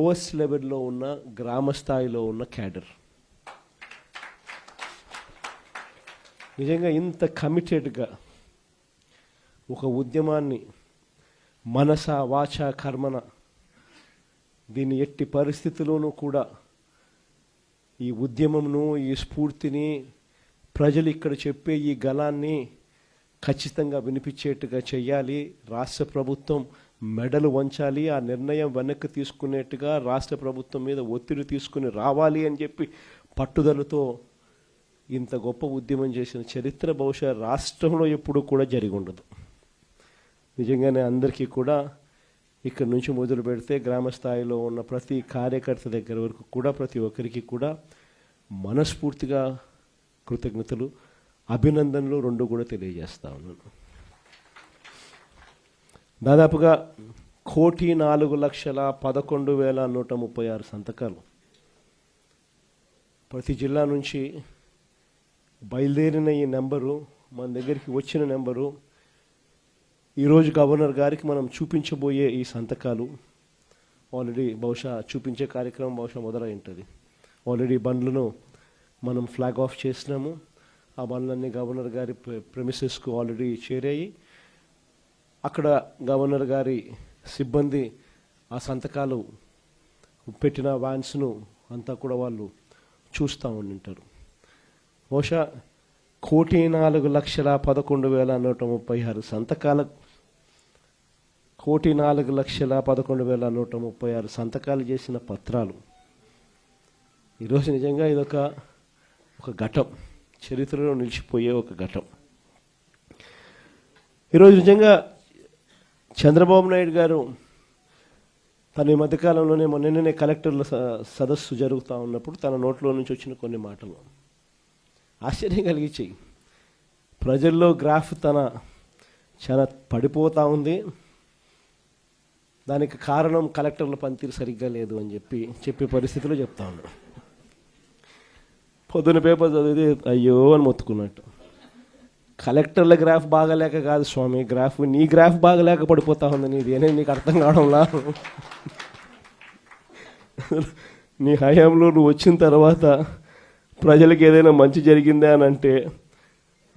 Lowest లెవెల్లో ఉన్న గ్రామ స్థాయిలో ఉన్న క్యాడర్. నిజంగా ఇంత కమిటెడ్గా ఒక ఉద్యమాన్ని మనస వాచ కర్మన దీన్ని ఎట్టి పరిస్థితుల్లోనూ కూడా ఈ ఉద్యమంను ఈ స్ఫూర్తిని ప్రజలు ఇక్కడ చెప్పే ఈ గలాన్ని ఖచ్చితంగా వినిపించేట్టుగా చేయాలి రాష్ట్ర ప్రభుత్వం మెడలు వంచాలి ఆ నిర్ణయం వెనక్కి తీసుకునేట్టుగా రాష్ట్ర ప్రభుత్వం మీద ఒత్తిడి తీసుకుని రావాలి అని చెప్పి పట్టుదలతో ఇంత గొప్ప ఉద్యమం చేసిన చరిత్ర బహుశా రాష్ట్రంలో ఎప్పుడూ కూడా జరిగి ఉండదు. నిజంగానే అందరికీ కూడా ఇక్కడ నుంచి మొదలు పెడితే గ్రామ స్థాయిలో ఉన్న ప్రతి కార్యకర్త దగ్గర వరకు కూడా ప్రతి ఒక్కరికి కూడా మనస్ఫూర్తిగా కృతజ్ఞతలు అభినందనలు రెండు కూడా తెలియజేస్తా ఉన్నాను. దాదాపుగా కోటి నాలుగు లక్షల పదకొండు వేల నూట ముప్పై ఆరు సంతకాలు. ప్రతి జిల్లా నుంచి బయలుదేరిన ఈ నెంబరు మన దగ్గరికి వచ్చిన నెంబరు ఈరోజు గవర్నర్ గారికి మనం చూపించబోయే ఈ సంతకాలు ఆల్రెడీ బహుశా చూపించే కార్యక్రమం బహుశా మొదలై ఉంటుంది. ఆల్రెడీ బండ్లను మనం ఫ్లాగ్ ఆఫ్ చేసినాము. ఆ బండ్లన్నీ గవర్నర్ గారి ప్రెమిసెస్కు ఆల్రెడీ చేరాయి. అక్కడ గవర్నర్ గారి సిబ్బంది ఆ సంతకాలు పెట్టిన వ్యాన్స్ను అంతా కూడా వాళ్ళు చూస్తూ ఉండింటారు. బహుశా కోటి నాలుగు లక్షల పదకొండు వేల నూట ముప్పై ఆరు సంతకాల కోటి నాలుగు లక్షల పదకొండు వేల నూట ముప్పై ఆరు సంతకాలు చేసిన పత్రాలు. ఈరోజు నిజంగా ఇదొక ఒక ఘటం చరిత్రలో నిలిచిపోయే ఒక ఘటం ఈరోజు నిజంగా చంద్రబాబు నాయుడు గారు తన ఈ మధ్యకాలంలోనే మొన్ననే కలెక్టర్ల స- సదస్సు జరుగుతూ ఉన్నప్పుడు తన నోట్లో నుంచి వచ్చిన కొన్ని మాటలు. ఆశ్చర్యం కలిగించాయి. ప్రజల్లో గ్రాఫ్ తన చాలా పడిపోతూ ఉంది. దానికి కారణం కలెక్టర్ల పనితీరు సరిగ్గా లేదు అని చెప్పి చెప్పే పరిస్థితిలో చెప్తా ఉన్నాడు పొద్దున పేపర్ చదివితే అయ్యో అని మొత్తుకున్నట్టు. కలెక్టర్ల గ్రాఫ్ బాగలేక కాదు స్వామి. గ్రాఫ్ నీ గ్రాఫ్ బాగలేక పడిపోతా ఉంది నీది. అనేది నీకు అర్థం కావడంలా? నీ హయాంలో నువ్వు వచ్చిన తర్వాత ప్రజలకు ఏదైనా మంచి జరిగిందా అని అంటే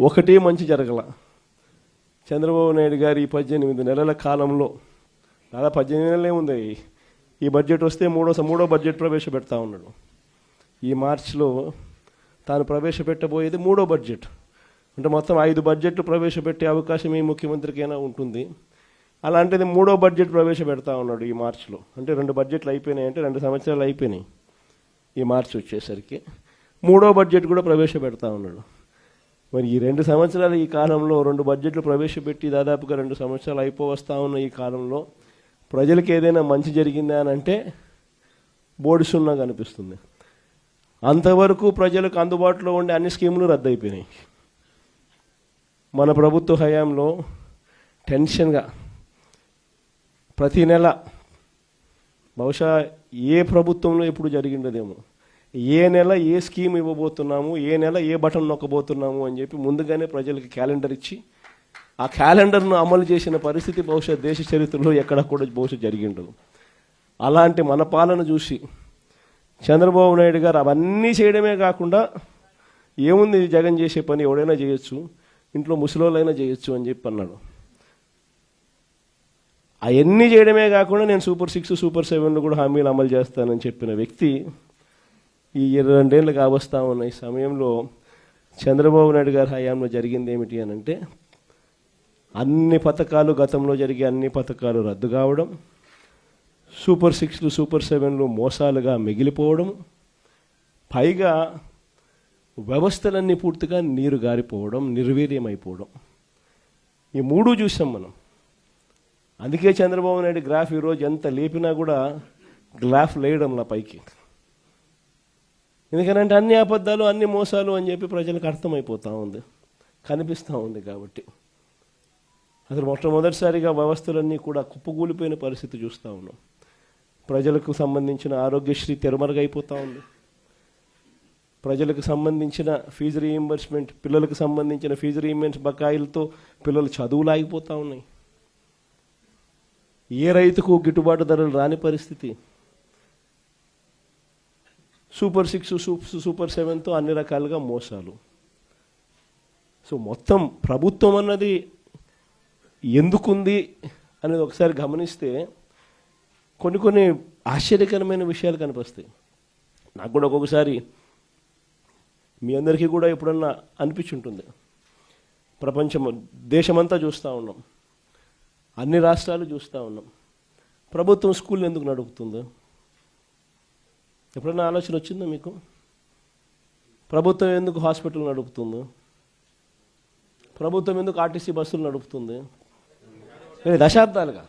ఒకటే మంచి జరగల. చంద్రబాబు నాయుడు గారు ఈ పద్దెనిమిది నెలల కాలంలో దాదాపు పద్దెనిమిది నెలలే ఉంది. ఈ బడ్జెట్ వస్తే మూడో మూడో బడ్జెట్ ప్రవేశపెడతా ఉన్నాడు. ఈ మార్చిలో తాను ప్రవేశపెట్టబోయేది మూడో బడ్జెట్. అంటే మొత్తం ఐదు బడ్జెట్లు ప్రవేశపెట్టే అవకాశం ఈ ముఖ్యమంత్రికైనా ఉంటుంది. అలాంటిది మూడో బడ్జెట్ ప్రవేశపెడతా ఉన్నాడు ఈ మార్చిలో. అంటే రెండు బడ్జెట్లు అయిపోయినాయి అంటే రెండు సంవత్సరాలు అయిపోయినాయి ఈ మార్చి వచ్చేసరికి. మూడో బడ్జెట్ కూడా ప్రవేశపెడతా ఉన్నాడు. మరి ఈ రెండు సంవత్సరాలు ఈ కాలంలో రెండు బడ్జెట్లు ప్రవేశపెట్టి దాదాపుగా రెండు సంవత్సరాలు అయిపోవస్తా ఉన్న ఈ కాలంలో ప్రజలకు ఏదైనా మంచి జరిగిందా అని అంటే బోర్డు సున్నా కనిపిస్తుంది అంతవరకు ప్రజలకు అందుబాటులో ఉండే అన్ని స్కీములు రద్దయిపోయినాయి. మన ప్రభుత్వ హయాంలో టెన్షన్గా ప్రతి నెల బహుశా ఏ ప్రభుత్వంలో ఎప్పుడు జరిగిండదేమో. ఏ నెల ఏ స్కీమ్ ఇవ్వబోతున్నాము ఏ నెల ఏ బటన్ నొక్కబోతున్నాము అని చెప్పి ముందుగానే ప్రజలకు క్యాలెండర్ ఇచ్చి ఆ క్యాలెండర్ను అమలు చేసిన పరిస్థితి బహుశా దేశ చరిత్రలో ఎక్కడ కూడా బహుశా జరిగిండదు. అలాంటి మన పాలన చూసి చంద్రబాబు నాయుడు గారు అవన్నీ చేయడమే కాకుండా ఏముంది జగన్ చేసే పని ఎవడైనా చేయొచ్చు. ఇంట్లో ముసలోళ్ళైనా చేయొచ్చు అని చెప్పి అన్నాడు. అవన్నీ చేయడమే కాకుండా నేను సూపర్ సిక్స్ సూపర్ సెవెన్లు కూడా హామీలు అమలు చేస్తానని చెప్పిన వ్యక్తి ఈ ఇరవై రెండేళ్ళు కావస్తా ఉన్న ఈ సమయంలో చంద్రబాబు నాయుడు గారి హయాంలో జరిగింది ఏమిటి అని అంటే అన్ని పథకాలు గతంలో జరిగే అన్ని పథకాలు రద్దు కావడం సూపర్ సిక్స్లు సూపర్ సెవెన్లు మోసాలుగా మిగిలిపోవడం పైగా వ్యవస్థలన్నీ పూర్తిగా నీరు గారిపోవడం నిర్వీర్యమైపోవడం. ఈ మూడు చూసాం మనం. అందుకే చంద్రబాబు నాయుడు గ్రాఫ్ ఈరోజు ఎంత లేపినా కూడా గ్రాఫ్ లేయడంలా పైకి. ఎందుకంటే అన్ని అబద్ధాలు అన్ని మోసాలు అని చెప్పి ప్రజలకు అర్థమైపోతూ ఉంది. కనిపిస్తూ ఉంది కాబట్టి. అసలు మొట్టమొదటిసారిగా వ్యవస్థలన్నీ కూడా కుప్పకూలిపోయిన పరిస్థితి చూస్తూ ఉన్నాం. ప్రజలకు సంబంధించిన ఆరోగ్యశ్రీ తెరమరుగైపోతూ ఉంది. ప్రజలకు సంబంధించిన ఫీజు రీయింబర్స్మెంట్ పిల్లలకు సంబంధించిన ఫీజు రీయింబర్స్ బకాయిలతో పిల్లలు చదువులు ఆగిపోతూ ఉన్నాయి. ఏ రైతుకు గిట్టుబాటు ధరలు రాని పరిస్థితి? సూపర్ సిక్స్ సూపర్ సెవెన్తో అన్ని రకాలుగా మోసాలు. సో మొత్తం ప్రభుత్వం అన్నది ఎందుకుంది అనేది ఒకసారి గమనిస్తే కొన్ని కొన్ని ఆశ్చర్యకరమైన విషయాలు కనిపిస్తాయి. నాకు కూడా ఒక్కొక్కసారి మీ అందరికీ కూడా ఎప్పుడన్నా అనిపించుంటుంది. ప్రపంచం దేశమంతా చూస్తూ ఉన్నాం. అన్ని రాష్ట్రాలు చూస్తూ ఉన్నాం. ప్రభుత్వం స్కూల్ ఎందుకు నడుపుతుందో? ఎప్పుడన్నా ఆలోచన వచ్చిందా మీకు? ప్రభుత్వం ఎందుకు హాస్పిటల్ నడుపుతుందో? ప్రభుత్వం ఎందుకు ఆర్టీసీ బస్సులు నడుపుతుంది? లేదు దశాబ్దాలుగా.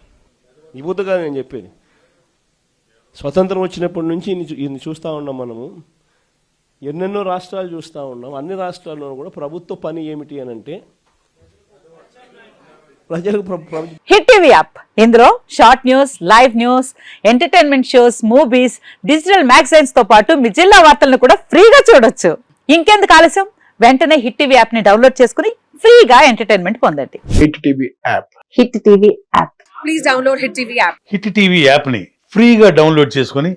ఈ నేను చెప్పేది. స్వతంత్రం వచ్చినప్పటి నుంచి ఇన్ని చూస్తూ ఉన్నాం మనము. ఎన్నెన్నో రాష్ట్రాలు చూస్తూ ఉన్నాం. అన్ని రాష్ట్రాల్లో కూడా ప్రభుత్వ పని ఏమిటి అని అంటే ప్రజలకు ప్ర- ప్ర- హిట్ టీవీ యాప్. ఇందులో short news live news entertainment shows movies digital మ్యాగజైన్స్తో పాటు మీ జిల్లా వార్తలను కూడా ఫ్రీగా చూడొచ్చు. ఇంకెందుకు ఆలస్యం? వెంటనే హిట్ టీవీ యాప్ని డౌన్లోడ్ చేసుకుని ఫ్రీగా ఎంటర్టైన్మెంట్ పొందండి. Hit TV app. Hit TV app. Please download Hit TV app. Hit TV యాప్ని ఫ్రీగా డౌన్లోడ్ చేసుకొని